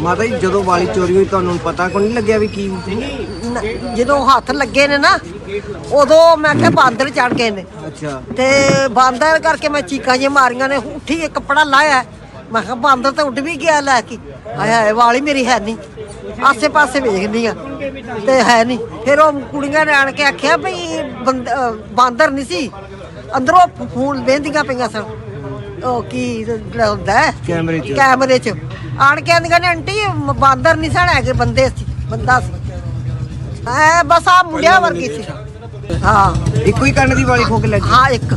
ਮਾਤਾ ਜੀ ਜਦੋਂ ਵਾਲੀ ਚੋਰੀ ਹੋਈ ਤੁਹਾਨੂੰ ਪਤਾ ਕੋਈ ਨਹੀਂ ਲੱਗਿਆ ਵੀ ਕੀ ਨ- ਜਦੋਂ ਹੱਥ ਲੱਗੇ ਨੇ ਨਾ ਉਦੋਂ ਮੈਂ ਕਿਹਾ ਬਾਂਦਰ ਚੜ ਗਏ ਨੇ। ਅੱਛਾ। ਤੇ ਬਾਂਦਰ ਕਰਕੇ ਮੈਂ ਚੀਕਾਂ ਜਿਹੀਆਂ ਮਾਰੀਆਂ ਨੇ ਉੱਠੀ ਇੱਕ ਕੱਪੜਾ ਲਾਇਆ। ਮੈਂ ਕਿਹਾ ਬਾਂਦਰ ਤਾਂ ਉੱਡ ਵੀ ਗਿਆ ਲੈ ਕੇ। ਆਏ ਹਾਏ ਵਾਲੀ ਮੇਰੀ ਹੈ ਨਹੀਂ। ਆਸੇ ਪਾਸੇ ਵੇਖਦੀ ਆ ਤੇ ਹੈ ਨਹੀਂ। ਫਿਰ ਉਹ ਕੁੜੀਆਂ ਨੇ ਆਣ ਕੇ ਆਖਿਆ ਵੀ ਬੰਦ- ਅਹ ਬਾਂਦਰ ਨਹੀਂ ਸੀ। ਅੰਦਰੋਂ ਫੋਨ ਵੇਂਦੀਆਂ ਪਈਆਂ ਸਨ। ਉਹ ਕੀ ਜਿਹੜਾ ਹੁੰਦਾ ਹੈ? ਕੈਮਰੇ 'ਚ। ਕੈਮਰੇ 'ਚ। ਆਣ ਕੇ ਆਂਦੀਆਂ ਨੇ ਆਂਟੀ ਇਹ ਬਾਂਦਰ ਨਹੀਂ ਸਨ ਹੈਗੇ ਬੰਦੇ ਸੀ ਬੰਦਾ ਸੀ ਐ ਬਸ ਆ ਮੁੰਡਿਆਂ ਵਰਗੀ ਸੀ। ਹਾਂ। ਇੱਕੋ ਹੀ ਕੰਨ ਦੀ ਵਾਲੀ ਖੋਕ ਲੱਗੀ ਹਾਂ ਇੱਕ।